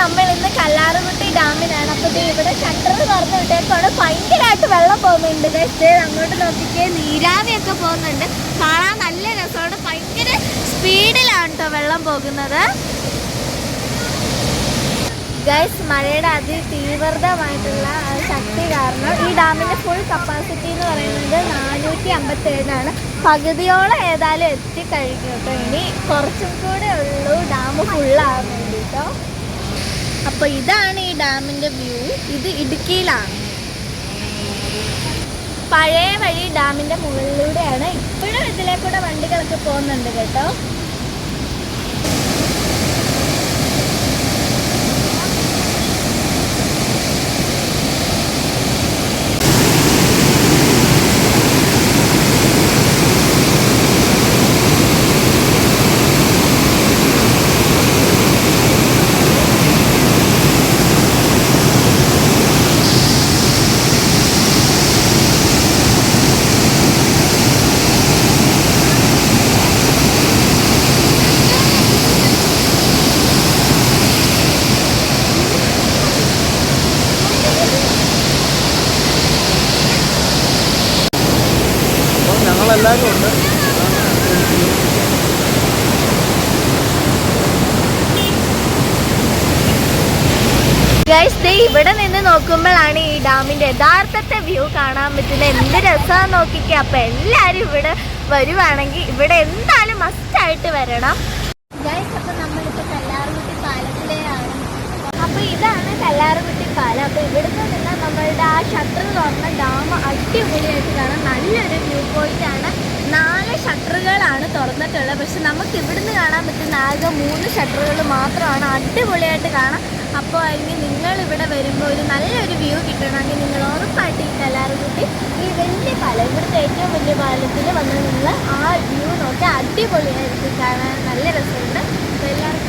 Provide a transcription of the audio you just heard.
നമ്മൾ ഇന്ന് കല്ലാറുകുട്ടി ഡാമിലാണ്. അപ്പോൾ ഇവിടെ ഷട്ടർ തുറന്ന് വിട്ടേക്കാണ് ഭയങ്കരമായിട്ട് വെള്ളം പോകുന്നുണ്ട് ജസ്റ്റ് അങ്ങോട്ട് നോക്കിക്കേ നീരാവിയൊക്കെ പോകുന്നുണ്ട്. കാണാൻ നല്ല രസമാണ്. ഭയങ്കര സ്പീഡിലാണ് കേട്ടോ വെള്ളം പോകുന്നത്. ഗൈസ് മഴയുടെ അതിതീവ്രതമായിട്ടുള്ള ശക്തി കാരണം ഈ ഡാമിന്റെ ഫുൾ കപ്പാസിറ്റി എന്ന് പറയുന്നത് നാനൂറ്റി അമ്പത്തി ഏഴാണ് പകുതിയോളം ഏതായാലും എത്തിക്കഴിഞ്ഞു കേട്ടോ. ഇനി കുറച്ചും കൂടെ ഉള്ളൂ ഡാം ഫുള്ളാകാൻ വേണ്ടിട്ടോ. അപ്പോൾ ഇതാണ് ഈ ഡാമിന്റെ വ്യൂ. ഇത് ഇടുക്കിയിലാണ്. പഴയ വഴി ഡാമിന്റെ മുകളിലൂടെയാണ് ഇപ്പോഴും ഇതിലേക്കൂടെ വണ്ടികളൊക്കെ പോകുന്നുണ്ട് കേട്ടോ അപ്പോൾ ഞങ്ങളെല്ലാവരും ഉണ്ട്. ദേ ഇവിടെ നിന്ന് നോക്കുമ്പോഴാണ് ഈ ഡാമിന്റെ യഥാർത്ഥത്തെ വ്യൂ കാണാൻ പറ്റുന്നത്. എന്ത് രസമാണ് നോക്കിക്കേ. അപ്പൊ എല്ലാരും ഇവിടെ വരുവാണെങ്കിൽ ഇവിടെ എന്തായാലും മസ്റ്റ് ആയിട്ട് വരണം അപ്പൊ അപ്പൊ ഇതാണ് കല്ലാറുകുട്ടി പാലം. അപ്പൊ ഇവിടുന്ന് നിന്ന് നമ്മളുടെ ആ ഷട്ടർ തുറന്ന ഡാം അടിപൊളിയായിട്ട് തുറന്നിട്ടുള്ളത്. പക്ഷെ നമുക്ക് ഇവിടുന്ന് കാണാൻ പറ്റുന്ന ആകെ മൂന്ന് ഷട്ടറുകൾ മാത്രമാണ് അടിപൊളിയായിട്ട് കാണാം. അപ്പോൾ അല്ലെങ്കിൽ നിങ്ങൾ ഇവിടെ വരുമ്പോൾ ഒരു നല്ലൊരു വ്യൂ കിട്ടണമെങ്കിൽ നിങ്ങൾ ഉറപ്പായിട്ട് ഈ കലാറുകുട്ടി ഈ വലിയ പാലം ഇവിടുത്തെ ഏറ്റവും വലിയ പാലത്തിൽ വന്ന് നിങ്ങൾ ആ വ്യൂ നോക്കി അടിപൊളിയായിരിക്കും. കാണാൻ നല്ല രസമുണ്ട്. അപ്പോൾ എല്ലാവർക്കും